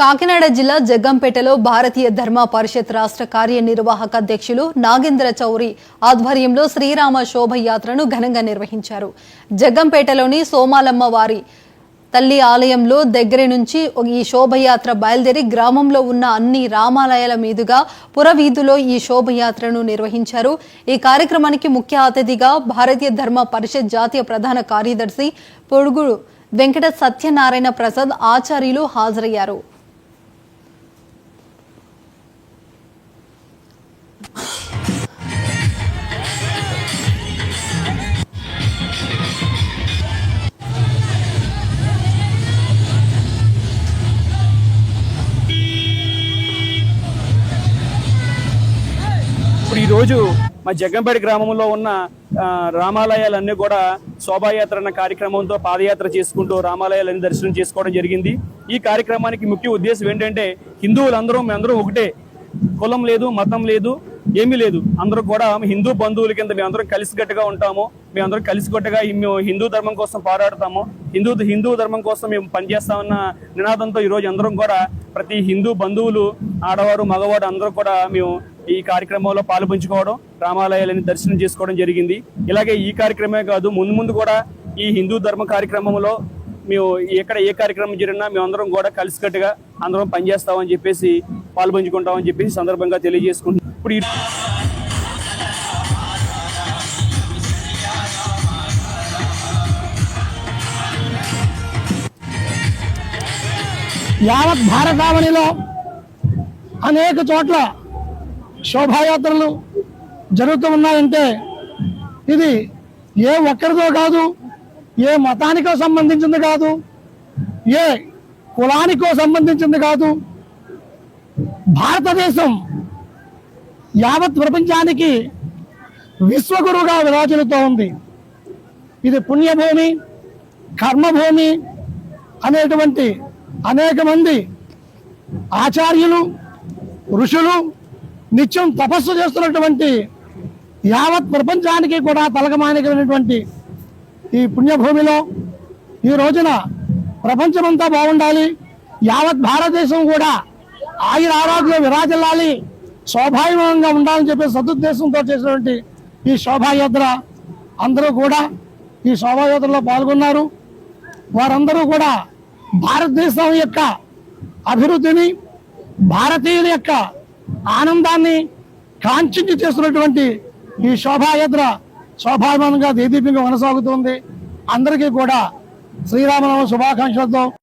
కాకినాడ జిల్లా జగ్గంపేటలో భారతీయ ధర్మ పరిషత్ రాష్ట్ర కార్యనిర్వాహక అధ్యక్షులు నాగేంద్ర చౌరి ఆధ్వర్యంలో శ్రీరామ శోభయాత్రను ఘనంగా నిర్వహించారు. జగ్గంపేటలోని సోమాలమ్మ వారి తల్లి ఆలయంలో దగ్గర నుంచి ఈ శోభయాత్ర బయలుదేరి గ్రామంలో ఉన్న అన్ని రామాలయాల మీదుగా పురవీధిలో ఈ శోభయాత్రను నిర్వహించారు. ఈ కార్యక్రమానికి ముఖ్య అతిథిగా భారతీయ ధర్మ పరిషత్ జాతీయ ప్రధాన కార్యదర్శి పొడుగుడు వెంకట సత్యనారాయణ ప్రసాద్ ఆచార్యులు హాజరయ్యారు. ఇప్పుడు ఈరోజు మా జగ్గంపేట గ్రామంలో ఉన్న రామాలయాలన్నీ కూడా శోభాయాత్ర అన్న కార్యక్రమంతో పాదయాత్ర చేసుకుంటూ రామాలయాలన్నీ దర్శనం చేసుకోవడం జరిగింది. ఈ కార్యక్రమానికి ముఖ్య ఉద్దేశం ఏంటంటే హిందువులందరూ మేమందరం ఒకటే. కులం లేదు మతం లేదు ఏమీ లేదు. అందరూ కూడా హిందూ బంధువుల కింద మేమందరం కలిసికట్టుగా ఉంటాము. మేమందరం కలిసికట్టుగా మేము హిందూ ధర్మం కోసం పోరాడతాము. హిందూ హిందూ ధర్మం కోసం మేము పనిచేస్తామన్న నినాదంతో ఈరోజు అందరం కూడా ప్రతి హిందూ బంధువులు ఆడవారు మగవాడు అందరూ కూడా మేము ఈ కార్యక్రమంలో పాల్పంచుకోవడం రామాలయాలని దర్శనం చేసుకోవడం జరిగింది. ఇలాగే ఈ కార్యక్రమే కాదు ముందు ముందు కూడా ఈ హిందూ ధర్మ కార్యక్రమంలో మేము ఎక్కడ ఏ కార్యక్రమం జరిగినా మేము అందరం కూడా కలిసికట్టుగా అందరం పనిచేస్తామని చెప్పేసి పాల్పంచుకుంటామని చెప్పేసి సందర్భంగా తెలియజేసుకుంటున్నాం. ఇప్పుడు యావత్ భారతావనిలో అనేక చోట్ల శోభాయాత్రలు జరుగుతూ ఉన్నాయంటే ఇది ఏ ఒక్కరితో కాదు ఏ మతానికో సంబంధించింది కాదు ఏ కులానికో సంబంధించింది కాదు. భారతదేశం యావత్ ప్రపంచానికి విశ్వగురువుగా విరాజులుతూ ఉంది. ఇది పుణ్యభూమి కర్మభూమి అనేటువంటి అనేక మంది ఆచార్యులు ఋషులు నిత్యం తపస్సు చేస్తున్నటువంటి యావత్ ప్రపంచానికి కూడా తలకమానికమైనటువంటి ఈ పుణ్యభూమిలో ఈ రోజున ప్రపంచమంతా బాగుండాలి. యావత్ భారతదేశం కూడా ఆయుర ఆరోగ్యం విరాజిల్లాలి. శోభాయమంగా ఉండాలని చెప్పి సదుద్దేశంతో చేసినటువంటి ఈ శోభాయాత్ర అందరూ కూడా ఈ శోభాయాత్రలో పాల్గొన్నారు. వారందరూ కూడా భారతదేశం యొక్క అభివృద్ధిని భారతీయుల యొక్క ఆనందాన్ని కాంక్షించి చేస్తున్నటువంటి ఈ శోభాయాత్ర శోభాయమానంగా దేదీపంగా కొనసాగుతుంది. అందరికీ కూడా శ్రీరామనవ శుభాకాంక్షలతో